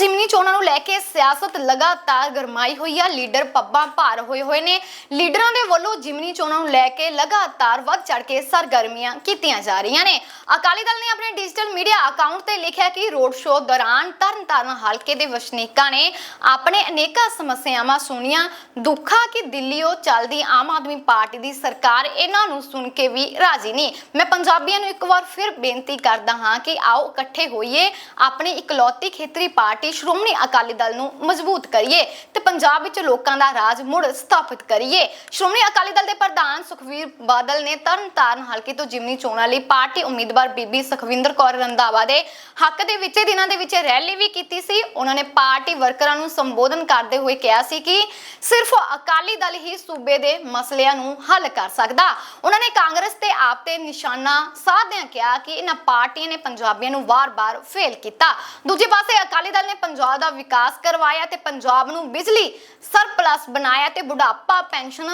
же ਜਿਮਨੀ ਚੋਣਾਂ ਨੂੰ ਲੈ ਕੇ ਸਿਆਸਤ ਲਗਾਤਾਰ ਗਰਮਾਈ ਹੋਈ ਆ। ਲੀਡਰ ਪੱਬਾਂ ਭਾਰ ਹੋਏ ਹੋਏ ਨੇ। ਲੀਡਰਾਂ ਦੇ ਵੱਲੋਂ ਜਿਮਨੀ ਚੋਣਾਂ ਨੂੰ ਲੈ ਕੇ ਲਗਾਤਾਰ ਵੱਧ ਚੜ ਕੇ ਸਰਗਰਮੀਆਂ ਕੀਤੀਆਂ ਜਾ ਰਹੀਆਂ ਨੇ। ਅਕਾਲੀ ਦਲ ਨੇ ਆਪਣੇ ਡਿਜੀਟਲ ਮੀਡੀਆ ਅਕਾਊਂਟ ਤੇ ਲਿਖਿਆ ਕਿ ਰੋਡ ਸ਼ੋਅ ਦੌਰਾਨ ਤਰਨਤਾਰਨ ਹਲਕੇ ਦੇ ਵਸਨੀਕਾਂ ਨੇ ਆਪਣੇ ਅਨੇਕਾਂ ਸਮੱਸਿਆਵਾਂ ਸੁਣੀਆਂ। ਦੁੱਖਾ ਕਿ ਦਿੱਲੀੋਂ ਚੱਲਦੀ ਆਮ ਆਦਮੀ ਪਾਰਟੀ ਦੀ ਸਰਕਾਰ ਇਹਨਾਂ ਨੂੰ ਸੁਣ ਕੇ ਵੀ ਰਾਜ਼ੀ ਨਹੀਂ। ਮੈਂ ਪੰਜਾਬੀਆਂ ਨੂੰ ਇੱਕ ਵਾਰ ਫਿਰ ਬੇਨਤੀ ਕਰਦਾ ਹਾਂ ਕਿ ਆਓ ਇਕੱਠੇ ਹੋਈਏ। ਆਪਣੀ ਇਕਲੌਤੀ ਖੇਤਰੀ ਪਾਰਟੀ ਸ਼੍ਰੋਮਣੀ ਅਕਾਲੀ ਦਲ ਨੂੰ ਮਜ਼ਬੂਤ ਕਰੀਏ ਤੇ ਪੰਜਾਬ ਵਿੱਚ ਲੋਕਾਂ ਦਾ ਰਾਜ ਮੁੜ ਸਥਾਪਿਤ ਕਰੀਏ। ਸ਼੍ਰੋਮਣੀ ਅਕਾਲੀ ਦਲ ਦੇ ਪ੍ਰਧਾਨ ਸੁਖਵੀਰ ਬਾਦਲ ਨੇ ਤਰਨਤਾਰਨ ਹਲਕੇ ਤੋਂ ਜਿਮਨੀ ਚੋਣਾਂ ਲਈ ਪਾਰਟੀ ਉਮੀਦਵਾਰ ਬੀਬੀ ਸੁਖਵਿੰਦਰ ਕੌਰ ਰੰਧਾਵਾ ਦੇ ਹੱਕ ਦੇ ਵਿੱਚ ਦਿਨਾਂ ਦੇ ਵਿੱਚ ਰੈਲੀ ਵੀ ਕੀਤੀ ਸੀ। ਉਹਨਾਂ ਨੇ ਪਾਰਟੀ ਵਰਕਰਾਂ ਨੂੰ ਸੰਬੋਧਨ ਕਰਦੇ ਹੋਏ ਕਿਹਾ ਸੀ ਕਿ ਸਿਰਫ ਅਕਾਲੀ ਦਲ ਹੀ ਸੂਬੇ ਦੇ ਮਸਲਿਆਂ ਨੂੰ ਹੱਲ ਕਰ ਸਕਦਾ। ਉਹਨਾਂ ਨੇ ਕਾਂਗਰਸ ਤੇ ਆਪ ਤੇ ਨਿਸ਼ਾਨਾ ਸਾਧਦਿਆਂ ਕਿਹਾ ਕਿ ਇਹਨਾਂ ਪਾਰਟੀਆਂ ਨੇ ਪੰਜਾਬੀਆਂ ਨੂੰ ਵਾਰ-ਵਾਰ ਫੇਲ ਕੀਤਾ। ਦੂਜੇ ਪਾਸੇ ਅਕਾਲੀ ਦਲ ਨੇ ਪੰਜਾਬ ਦਾ ਵਿਕਾਸ ਕਰਵਾਇਆ ਤੇ ਪੰਜਾਬ ਨੂੰ ਬਿਜਲੀ ਸਰਪਲਸ ਬਣਾਇਆ ਤੇ ਬੁਢਾਪਾ ਪੈਨਸ਼ਨ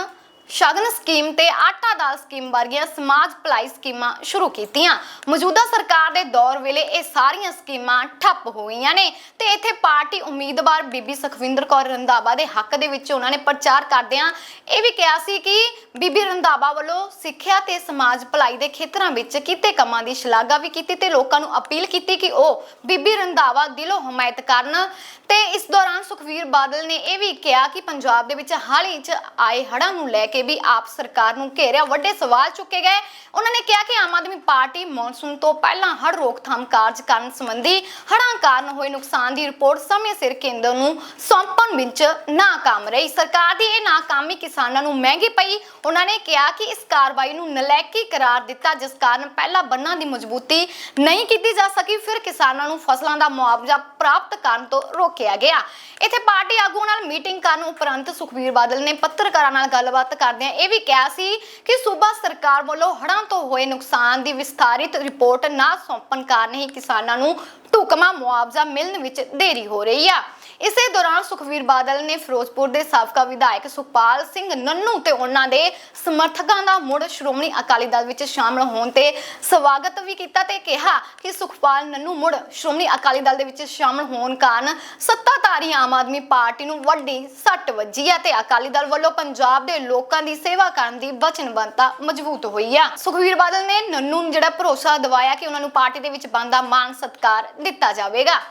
ਸ਼ਗਨ ਸਕੀਮ ਤੇ ਆਟਾ ਦਾਲ ਸਕੀਮ ਵਰਗੀਆਂ ਸਮਾਜ ਭਲਾਈ ਸਕੀਮਾਂ ਸ਼ੁਰੂ ਕੀਤੀਆਂ। ਮੌਜੂਦਾ ਸਰਕਾਰ ਦੇ ਦੌਰ ਵੇਲੇ ਇਹ ਸਾਰੀਆਂ ਸਕੀਮਾਂ ਠੱਪ ਹੋਈਆਂ ਨੇ ਤੇ ਇੱਥੇ ਪਾਰਟੀ ਉਮੀਦਵਾਰ ਬੀਬੀ ਸੁਖਵਿੰਦਰ ਕੌਰ ਰੰਧਾਵਾ ਦੇ ਹੱਕ ਦੇ ਵਿੱਚ ਉਹਨਾਂ ਨੇ ਪ੍ਰਚਾਰ ਕਰਦਿਆਂ ਇਹ ਵੀ ਕਿਹਾ ਸੀ ਕਿ ਬੀਬੀ ਰੰਧਾਵਾ ਵੱਲੋਂ ਸਿੱਖਿਆ ਤੇ ਸਮਾਜ ਭਲਾਈ ਦੇ ਖੇਤਰਾਂ ਵਿੱਚ ਕੀਤੇ ਕੰਮਾਂ ਦੀ ਸ਼ਲਾਘਾ ਵੀ ਕੀਤੀ ਤੇ ਲੋਕਾਂ ਨੂੰ ਅਪੀਲ ਕੀਤੀ ਕਿ ਉਹ ਬੀਬੀ ਰੰਧਾਵਾ ਦਿਲੋਂ ਹਮਾਇਤ ਕਰਨ। ਤੇ ਇਸ ਦੌਰਾਨ ਸੁਖਵੀਰ ਬਾਦਲ ਨੇ ਇਹ ਵੀ ਕਿਹਾ ਕਿ ਪੰਜਾਬ ਦੇ ਵਿੱਚ ਹਾਲ ਹੀ 'ਚ ਆਏ ਹੜ੍ਹਾਂ ਨੂੰ ਲੈ ਕੇ ਵੀ ਆਪ ਸਰਕਾਰ ਨੂੰ ਘੇਰਿਆ। ਵੱਡੇ ਸਵਾਲ ਚੁੱਕੇ ਗਏ। ਉਹਨਾਂ ਨੇ ਕਿਹਾ ਕਿ ਆਮ ਆਦਮੀ ਪਾਰਟੀ ਮੌਨਸੂਨ ਤੋਂ ਪਹਿਲਾਂ ਹੜ੍ਹ ਰੋਕਥਾਮ ਕਾਰਜ ਕਰਨ ਸੰਬੰਧੀ ਹੜ੍ਹਾਂ ਕਾਰਨ ਹੋਏ ਨੁਕਸਾਨ ਦੀ ਰਿਪੋਰਟ ਸਮੇਂ ਸਿਰ ਕੇਂਦਰ ਨੂੰ ਸੌਂਪਣ ਵਿੱਚ ਨਾਕਾਮ ਰਹੀ। ਸਰਕਾਰ ਦੀ ਇਹ ਨਾਕਾਮੀ ਕਿਸਾਨਾਂ ਨੂੰ ਮਹਿੰਗੀ ਪਈ। ਉਹਨਾਂ ਨੇ ਕਿਹਾ ਕਿ ਇਸ ਕਾਰਵਾਈ ਨੂੰ ਨਲਾਇਕੀ ਕਰਾਰ ਦਿੱਤਾ, ਜਿਸ ਕਾਰਨ ਪਹਿਲਾਂ ਬੰਨਾਂ ਦੀ ਮਜ਼ਬੂਤੀ ਨਹੀਂ ਕੀਤੀ ਜਾ ਸਕੀ, ਫਿਰ ਕਿਸਾਨਾਂ ਨੂੰ ਫਸਲਾਂ ਦਾ ਮੁਆਵਜ਼ਾ ਪ੍ਰਾਪਤ ਕਰਨ ਤੋਂ ਰੋਕਿਆ ਗਿਆ। ਇੱਥੇ ਪਾਰਟੀ ਆਗੂਆਂ ਨਾਲ ਮੀਟਿੰਗ ਕਰਨ ਉਪਰੰਤ ਸੁਖਬੀਰ ਬਾਦਲ ਨੇ ਪੱਤਰਕਾਰਾਂ ਨਾਲ ਗੱਲਬਾਤ ਕਰਦਿਆਂ ਇਹ ਵੀ ਕਿਹਾ ਸੀ ਕਿ ਸੂਬਾ ਸਰਕਾਰ ਵੱਲੋਂ ਹੜ੍ਹਾਂ ਤੋਂ ਹੋਏ ਨੁਕਸਾਨ ਦੀ ਵਿਸਥਾਰਿਤ ਰਿਪੋਰਟ ਨਾ ਸੌਂਪਣ ਕਾਰਨ ਹੀ ਕਿਸਾਨਾਂ ਨੂੰ ਢੁਕਮਾ ਮੁਆਵਜ਼ਾ ਮਿਲਣ ਵਿੱਚ ਦੇਰੀ ਹੋ ਰਹੀ ਆ। ਇਸੇ ਦੌਰਾਨ ਸੁਖਵੀਰ ਬਾਦਲ ਨੇ ਫਿਰੋਜ਼ਪੁਰ ਦੇ ਸਾਬਕਾ ਵਿਧਾਇਕ ਸੁਖਪਾਲ ਸਿੰਘ ਨੰਨੂ ਤੇ ਉਹਨਾਂ ਦੇ ਸਮਰਥਕਾਂ ਦਾ ਮੁੜ ਸ਼੍ਰੋਮਣੀ ਅਕਾਲੀ ਦਲ ਵਿੱਚ ਸ਼ਾਮਲ ਹੋਣ ਤੇ ਸਵਾਗਤ ਵੀ ਕੀਤਾ ਤੇ ਕਿਹਾ ਕਿ ਸੁਖਪਾਲ ਨੰਨੂ ਮੁੜ ਸ਼੍ਰੋਮਣੀ ਅਕਾਲੀ ਦਲ ਦੇ ਵਿੱਚ ਸ਼ਾਮਲ ਹੋਣ ਕਾਰਨ ਸੱਤਾਧਾਰੀ ਆਮ ਆਦਮੀ ਪਾਰਟੀ ਨੂੰ ਵੱਡੀ ਸੱਟ ਵੱਜੀ ਹੈ ਤੇ ਅਕਾਲੀ ਦਲ ਵੱਲੋਂ ਪੰਜਾਬ ਦੇ ਲੋਕਾਂ ਦੀ ਸੇਵਾ ਕਰਨ ਦੀ ਵਚਨਬੱਧਤਾ ਮਜ਼ਬੂਤ ਹੋਈ ਆ। ਸੁਖਵੀਰ ਬਾਦਲ ਨੇ ਨੰਨੂ ਨੂੰ ਜਿਹੜਾ ਭਰੋਸਾ ਦਿਵਾਇਆ ਕਿ ਉਹਨਾਂ ਨੂੰ ਪਾਰਟੀ ਦੇ ਵਿੱਚ ਬਣਦਾ ਮਾਨ ਸਤਕਾਰ ਦਿੱਤਾ ਜਾਵੇਗਾ।